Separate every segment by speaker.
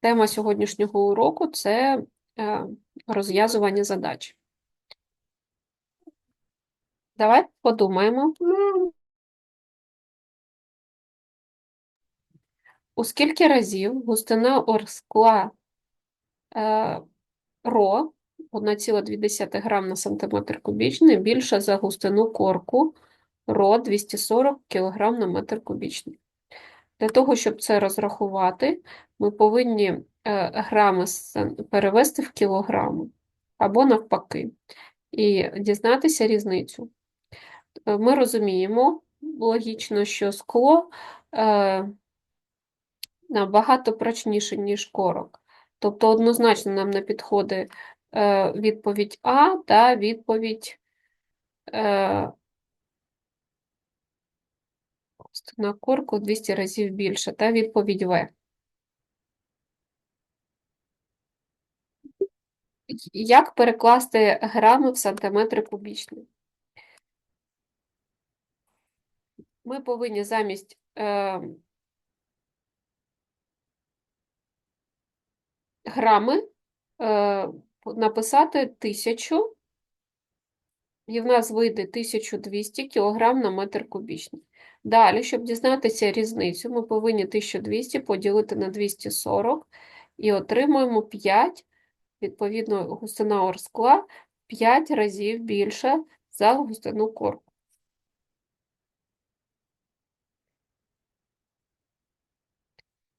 Speaker 1: Тема сьогоднішнього уроку це е, розв'язування задач. Давайте подумаємо, у скільки разів густина орскла е, ро 1,2 грам на сантиметр кубічний більша за густину корку ро 240 кг на метр кубічний. Для того, щоб це розрахувати, ми повинні е, грами перевести в кілограми або навпаки, і дізнатися різницю. Е, Ми розуміємо логічно, що скло е, набагато прочніше, ніж корок. Тобто однозначно нам не підходить відповідь А та відповідь е, на корку 200 разів більше, та відповідь В. Як перекласти грами в сантиметри кубічні? Ми повинні замість е, грами е, написати 1000, і в нас вийде 1200 кг на метр кубічний. Далі, щоб дізнатися різницю, ми повинні 1200 поділити на 240 і отримуємо 5, відповідно, густина орскла 5 разів більша за густину корку.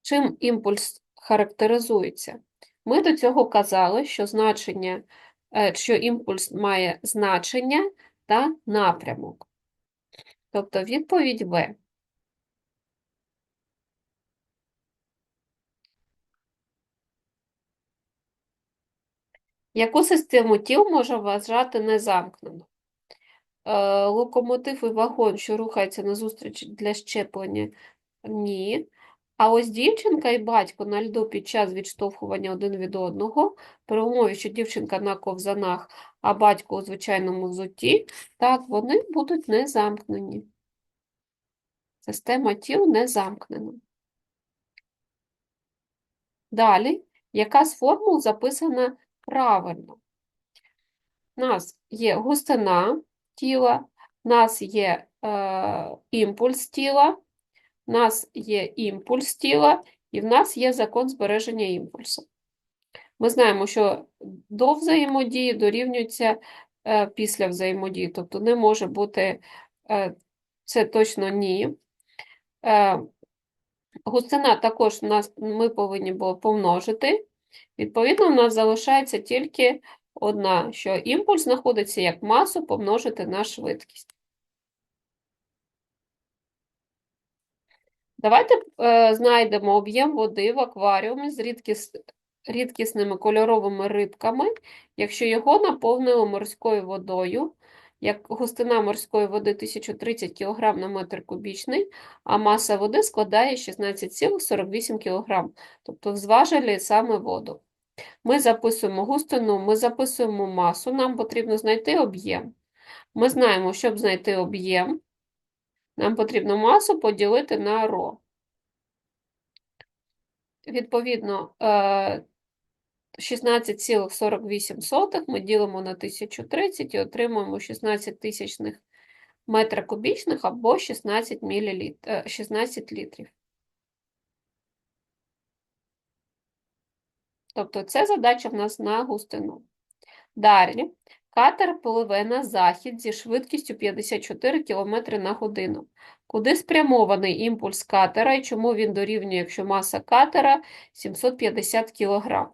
Speaker 1: Чим імпульс характеризується? Ми до цього казали, що значення, е, що імпульс має значення та напрямок. Тобто відповідь В. Яку систему тіл може вважати незамкнено? Е, Локомотив і вагон, що рухається назустріч для щеплення? Ні. А ось дівчинка і батько на льду під час відштовхування один від одного, при умові, що дівчинка на ковзанах, а батько у звичайному взутті, так, вони будуть не замкнені. Система тіл не замкнена. Далі, яка з формул записана правильно? У нас є густина тіла, у нас є е, імпульс тіла, у нас є імпульс тіла, і в нас є закон збереження імпульсу. Ми знаємо, що до взаємодії дорівнюється е, після взаємодії, тобто не може бути е, це точно ні. Е, густина також нас ми повинні було помножити. Відповідно, у нас залишається тільки одна, що імпульс знаходиться як масу помножити на швидкість. Давайте е, знайдемо об'єм води в акваріумі з рідкіс, рідкісними кольоровими рибками, якщо його наповнили морською водою, як густина морської води 1030 кг на метр кубічний, а маса води складає 16,48 кг, тобто в зважелі саме воду. Ми записуємо густину, ми записуємо масу, нам потрібно знайти об'єм. Ми знаємо, щоб знайти об'єм, нам потрібно масу поділити на ро. Відповідно, е, 16,48 ми ділимо на 1030 і отримуємо 16 тисячних метра кубічних або 16 мл, 16 літрів. Тобто це задача в нас на густину. Далі, катер пливе на захід зі швидкістю 54 км на годину. Куди спрямований імпульс катера і чому він дорівнює, якщо маса катера 750 кг?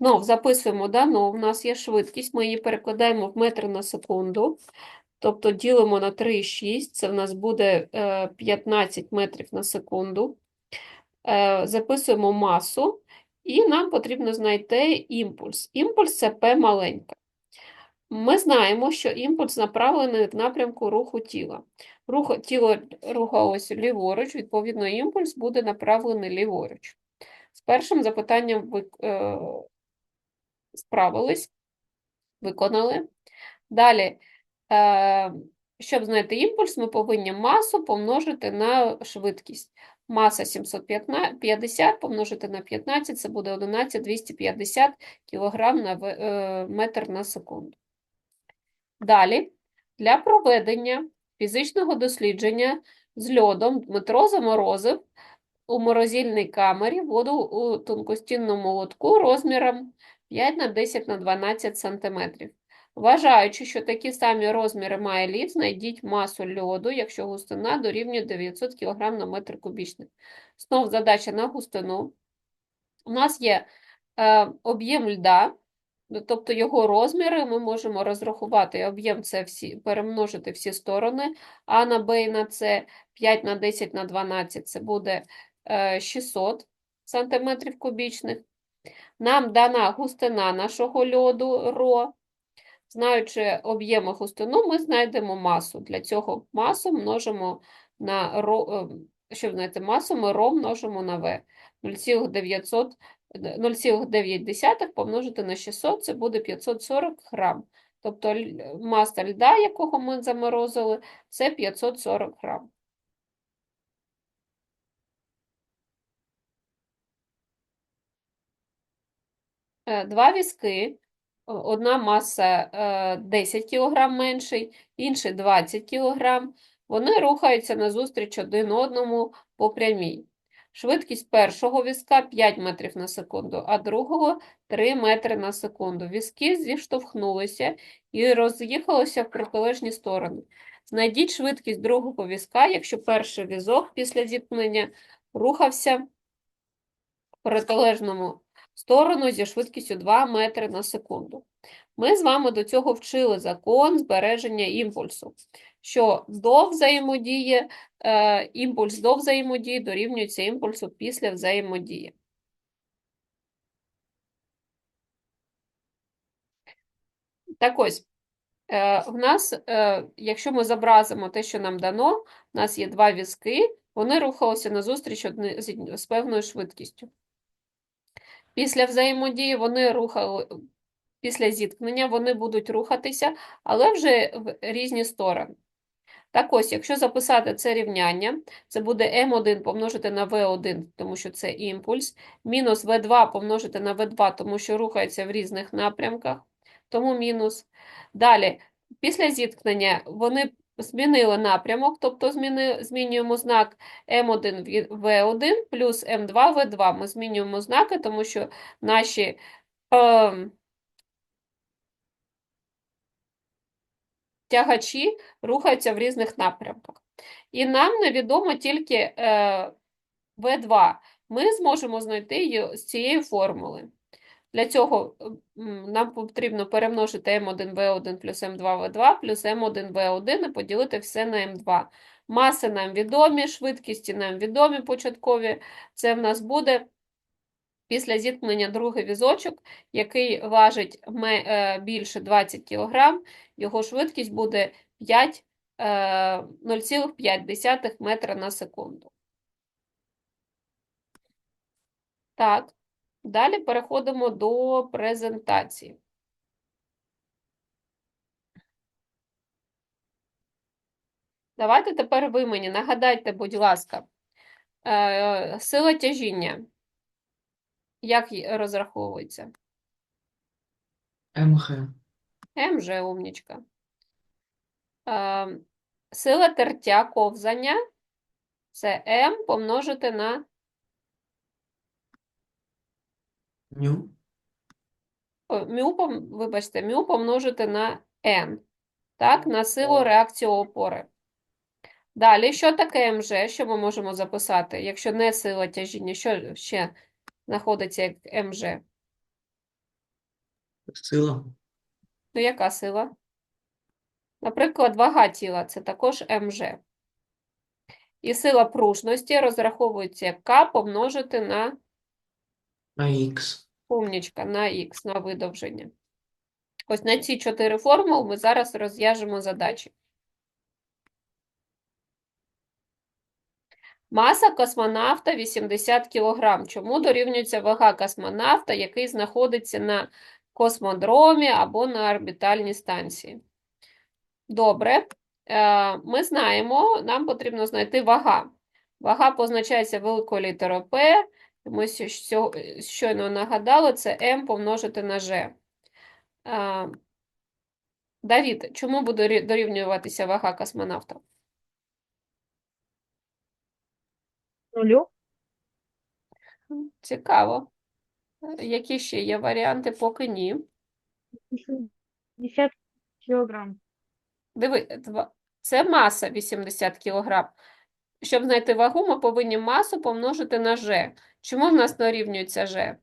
Speaker 1: Знов записуємо дано, у нас є швидкість, ми її перекладаємо в метри на секунду, тобто ділимо на 3,6, це в нас буде е, 15 метрів на секунду. Е, Записуємо масу, і нам потрібно знайти імпульс. Імпульс це P маленька. Ми знаємо, що імпульс направлений в напрямку руху тіла. Рух, тіло рухалося ліворуч, відповідно, імпульс буде направлений ліворуч. З першим запитанням е, справились, виконали. Далі, е, щоб знайти імпульс, ми повинні масу помножити на швидкість. Маса 750 помножити на 15, це буде 11 250 кг на е, метр на секунду. Далі, для проведення фізичного дослідження з льодом Дмитро заморозив у морозильній камері воду у тонкостінному лотку розміром 5 на 10 на 12 см. Вважаючи, що такі самі розміри має лід, знайдіть масу льоду, якщо густина дорівнює 900 кг на метр кубічний. Знов задача на густину. У нас є е, об'єм льда, тобто його розміри ми можемо розрахувати. Об'єм це всі, перемножити всі сторони. А на Б і на С 5 на 10 на 12 це буде е, 600 сантиметрів кубічних. Нам дана густина нашого льоду ро. Знаючи об'єм і густину, ми знайдемо масу. Для цього масу множимо на ро, е, щоб знайти масу, ми ро множимо на В. 0,9 помножити на 600, це буде 540 грам. Тобто маса льда, якого ми заморозили, це 540 грам. Два візки, одна маса е, 10 кг менший, інший 20 кг. Вони рухаються назустріч один одному по прямій. Швидкість першого візка 5 метрів на секунду, а другого 3 метри на секунду. Візки зіштовхнулися і роз'їхалися в протилежні сторони. Знайдіть швидкість другого візка, якщо перший візок після зіткнення рухався в протилежному сторону зі швидкістю 2 метри на секунду. Ми з вами до цього вчили закон збереження імпульсу, що до взаємодії, е, імпульс до взаємодії дорівнюється імпульсу після взаємодії. Так ось, е, в нас, е, якщо ми зобразимо те, що нам дано, у нас є два візки, вони рухалися назустріч з, з певною швидкістю. Після взаємодії вони рухали, після зіткнення вони будуть рухатися, але вже в різні сторони. Так ось, якщо записати це рівняння, це буде М1 помножити на В1, тому що це імпульс, мінус В2 помножити на В2, тому що рухається в різних напрямках, тому мінус. Далі, після зіткнення вони змінили напрямок, тобто зміни, змінюємо знак М1 в В1 плюс М2 В2. Ми змінюємо знаки, тому що наші ем, тягачі рухаються в різних напрямках. І нам невідомо тільки е, В2. Ми зможемо знайти її з цієї формули. Для цього нам потрібно перемножити М1В1 плюс М2В2 плюс М1В1 і поділити все на М2. Маси нам відомі, швидкісті нам відомі початкові. Це в нас буде після зіткнення другий візочок, який важить е, більше 20 кг, його швидкість буде 5, е, 0,5 метра на секунду. Так, далі переходимо до презентації. Давайте тепер ви мені нагадайте, будь ласка, е, сила тяжіння. Як розраховується?
Speaker 2: МГ.
Speaker 1: М же умнічка. Е, Сила тертя ковзання це М помножити на
Speaker 2: Ню.
Speaker 1: мю, пом- вибачте, мю помножити на N. Так, на силу реакції опори. Далі, що таке МЖ? Що ми можемо записати? Якщо не сила тяжіння, що ще знаходиться як МЖ?
Speaker 2: Сила.
Speaker 1: Ну, яка сила? Наприклад, вага тіла це також МЖ. І сила пружності розраховується як К помножити на
Speaker 2: На Х.
Speaker 1: умнічка, на Х, на видовження. Ось на ці чотири формули ми зараз розв'яжемо задачі. Маса космонавта 80 кг. Чому дорівнюється вага космонавта, який знаходиться на космодромі або на орбітальній станції? Добре. Е, Ми знаємо, нам потрібно знайти вага. Вага позначається великою літерою П. Ми сьо- сьо- щойно нагадали, це М помножити на Ж. Давід, чому буде дорівнюватися вага космонавта?
Speaker 3: Нулю.
Speaker 1: Цікаво. Які ще є варіанти? Поки ні.
Speaker 3: 50 килограмм.
Speaker 1: Диви, це маса 80 кг. Щоб знайти вагу, ми повинні масу помножити на Ж. Чому в нас дорівнюється Ж?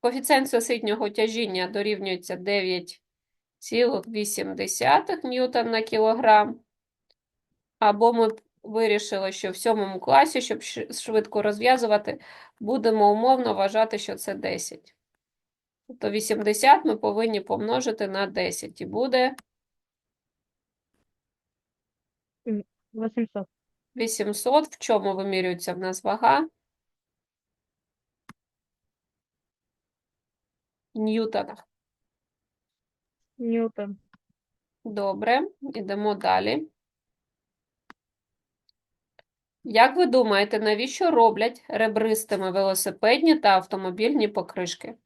Speaker 1: Коефіцієнт всесвітнього тяжіння дорівнюється 9,8 ньютон на кілограм. Або ми вирішили, що в сьомому класі, щоб швидко розв'язувати, будемо умовно вважати, що це 10. Тобто 80 ми повинні помножити на 10. І буде
Speaker 3: 800.
Speaker 1: 800. В чому вимірюється в нас вага? Ньютонах.
Speaker 3: Ньютон.
Speaker 1: Добре, йдемо далі. Як ви думаєте, навіщо роблять ребристими велосипедні та автомобільні покришки?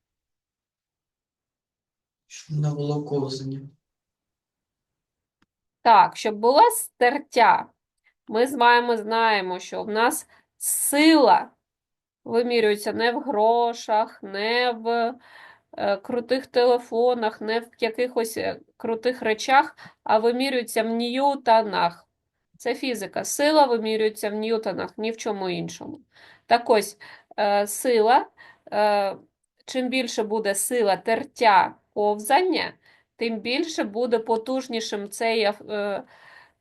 Speaker 2: Щоб не було ковзання.
Speaker 1: Так, щоб була стертя, ми з вами знаємо, що в нас сила вимірюється не в грошах, не в е, крутих телефонах, не в якихось е, крутих речах, а вимірюється в ньютонах. Це фізика. Сила вимірюється в ньютонах, ні в чому іншому. Так ось, е, сила, чим більше буде сила тертя ковзання, тим більше буде потужнішим цей е,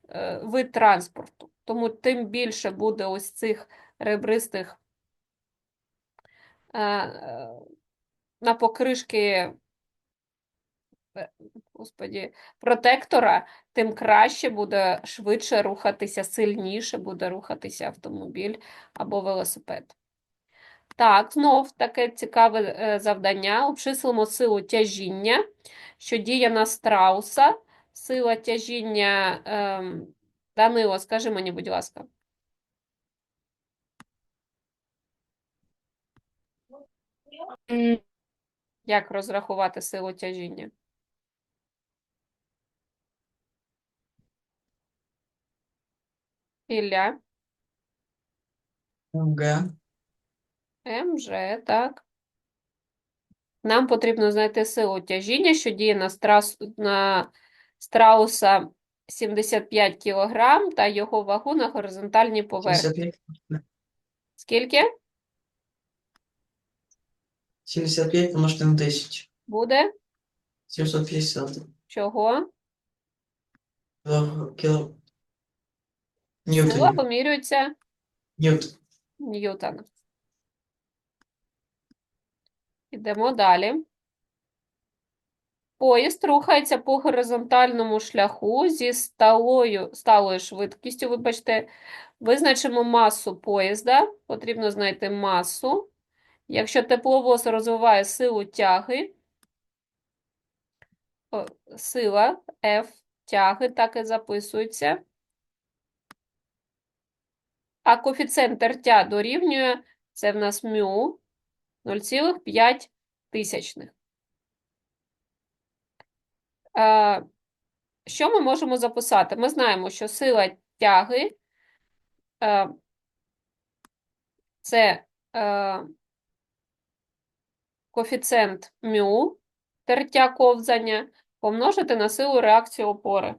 Speaker 1: е, вид транспорту. Тому тим більше буде ось цих ребристих е, на покришки господі, протектора, тим краще буде швидше рухатися, сильніше буде рухатися автомобіль або велосипед. Так, знов таке цікаве е, завдання. Обчислимо силу тяжіння, що діє на страуса. Сила тяжіння, ем, Данило, скажи мені, будь ласка. Як розрахувати силу тяжіння? Ілля,
Speaker 2: МГ.
Speaker 1: МЖ, так. Нам потрібно знайти силу тяжіння, що діє на, страс... на страуса 75 кг та його вагу на горизонтальній поверхні.
Speaker 2: 75.
Speaker 1: Скільки
Speaker 2: 75 помножити на 10.
Speaker 1: буде?
Speaker 2: 750.
Speaker 1: Чого?
Speaker 2: Кіло... кіло...
Speaker 1: Сила
Speaker 2: Ньютонів.
Speaker 1: вимірюється
Speaker 2: Ньютон.
Speaker 1: Ньютон. Йдемо далі. Поїзд рухається по горизонтальному шляху зі сталою, сталою швидкістю. Вибачте, визначимо масу поїзда. Потрібно знайти масу. Якщо тепловоз розвиває силу тяги, сила F тяги так і записується. А коефіцієнт тертя дорівнює, це в нас мю 0,5 тисячних. Е, Що ми можемо записати? Ми знаємо, що сила тяги е, це е, коефіцієнт мю тертя ковзання помножити на силу реакції опори.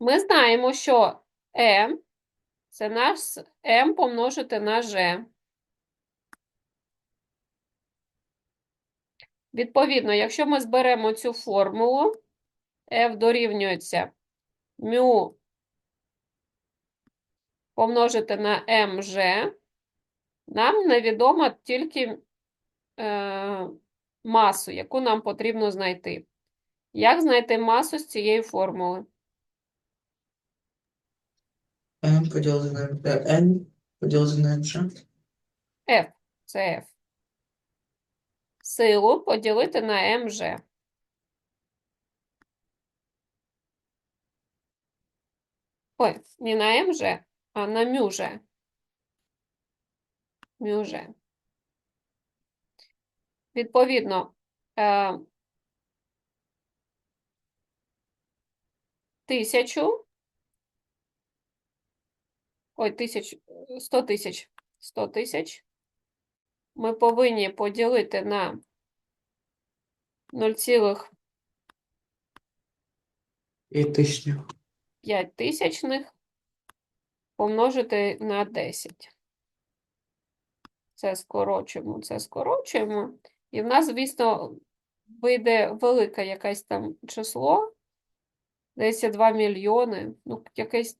Speaker 1: Ми знаємо, що М це наш М помножити на Ж. Відповідно, якщо ми зберемо цю формулу, F дорівнюється μ помножити на МЖ, нам невідомо тільки е, масу, яку нам потрібно знайти. Як знайти масу з цієї формули?
Speaker 2: М поділити на N Поділити на МЖ.
Speaker 1: F, це F. Силу поділити на МЖ. Ой, не на МЖ, а на мюже. Мюже. Відповідно, е, тисячу, ой, тисяч, сто тисяч, сто тисяч ми повинні поділити на 0,5
Speaker 2: І тисячу.
Speaker 1: тисячних помножити на 10. Це скорочуємо, це скорочуємо. І в нас, звісно, вийде велике якесь там число. Десь 2 мільйони. Ну, якесь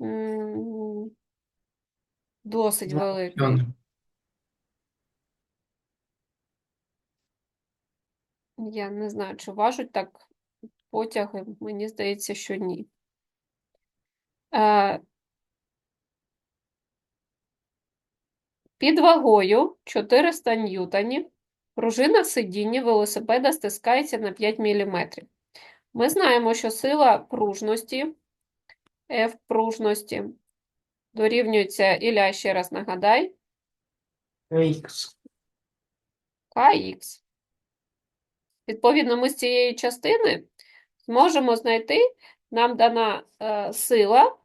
Speaker 1: досить.
Speaker 2: Мільйони.
Speaker 1: Я не знаю, чи важуть так потяги. Мені здається, що ні. Е, Під вагою 400 ньютонів пружина в сидінні велосипеда стискається на 5 мм. Ми знаємо, що сила пружності, F пружності, дорівнюється, Ілля, ще раз нагадай,
Speaker 2: Х.
Speaker 1: КХ. Відповідно, ми з цієї частини зможемо знайти, нам дана е, сила,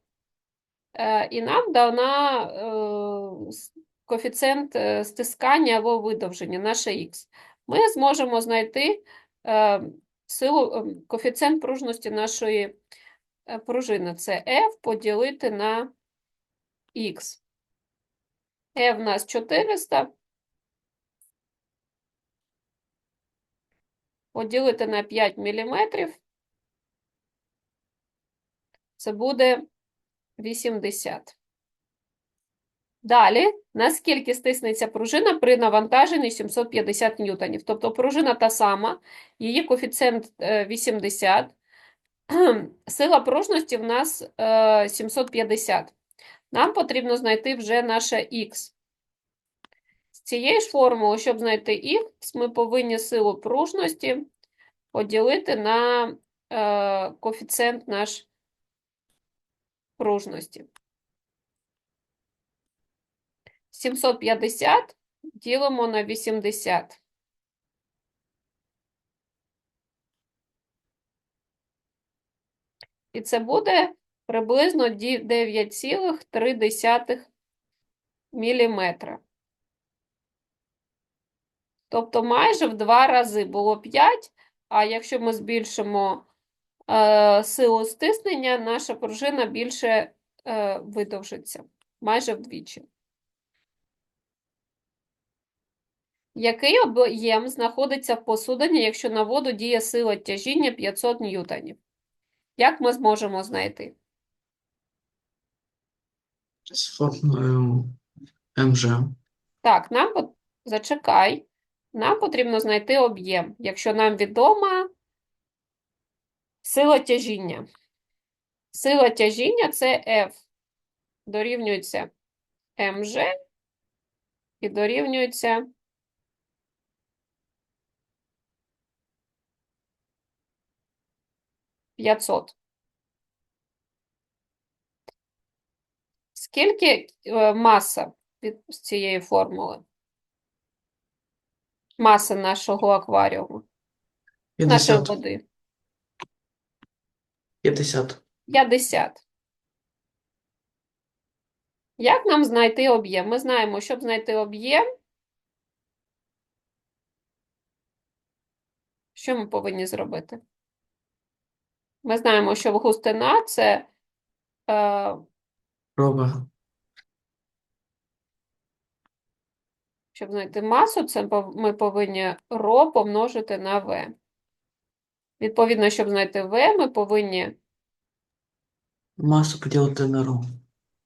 Speaker 1: е, і нам дана е, коефіцієнт е, стискання або видовження, наше х. Ми зможемо знайти е, силу, е, коефіцієнт пружності нашої е, пружини. Це F поділити на х. F в нас 400. поділити на 5 мм, це буде 80. Далі, наскільки стиснеться пружина при навантаженні 750 ньютонів? Тобто пружина та сама, її коефіцієнт е, 80, сила пружності в нас е, 750. Нам потрібно знайти вже наше х. З цієї ж формули, щоб знайти х, ми повинні силу пружності поділити на е, коефіцієнт наш пружності. 750 ділимо на 80. І це буде приблизно 9,3 міліметра. Тобто майже в два рази було 5, а якщо ми збільшимо е, силу стиснення, наша пружина більше е, видовжиться, майже вдвічі. Який об'єм знаходиться в посудині, якщо на воду діє сила тяжіння 500 ньютонів? Як ми зможемо знайти?
Speaker 2: З формулою МЖ.
Speaker 1: Так, нам зачекай. Нам потрібно знайти об'єм, якщо нам відома сила тяжіння. Сила тяжіння це F. Дорівнюється МЖ і дорівнюється п'ятсот. Скільки е, маса від цієї формули? Маса нашого акваріуму, нашої води.
Speaker 2: 50.
Speaker 1: 50. Як нам знайти об'єм? Ми знаємо, щоб знайти об'єм, що ми повинні зробити? Ми знаємо, що густина це е,
Speaker 2: Проба.
Speaker 1: Щоб знайти масу, це ми повинні ро помножити на В. Відповідно, щоб знайти В, ми повинні
Speaker 2: Масу поділити на ро.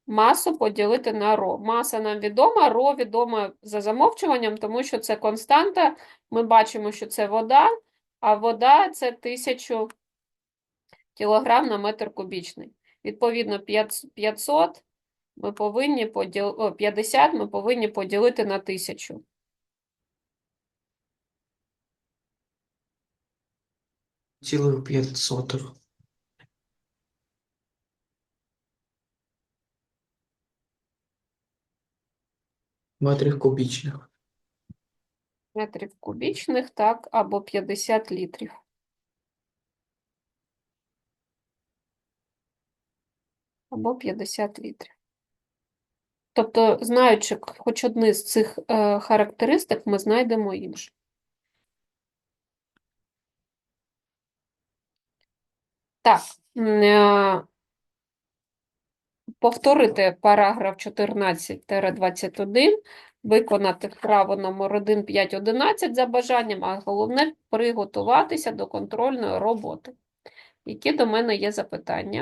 Speaker 1: масу поділити на ро. Маса нам відома, ро відома за замовчуванням, тому що це константа. Ми бачимо, що це вода, а вода це 1000 кілограм на метр кубічний. Відповідно, 500 ми повинні поділ... 50 ми повинні поділити на 1000.
Speaker 2: Цілих п'ять сотих. Метрів кубічних.
Speaker 1: метрів кубічних, так, або 50 літрів. Або 50 літрів. Тобто, знаючи хоч одне з цих е, характеристик, ми знайдемо інше. Так, е, повторити параграф 14-21, виконати вправу номер 1, 5, 11 за бажанням, а головне приготуватися до контрольної роботи. Які до мене є запитання?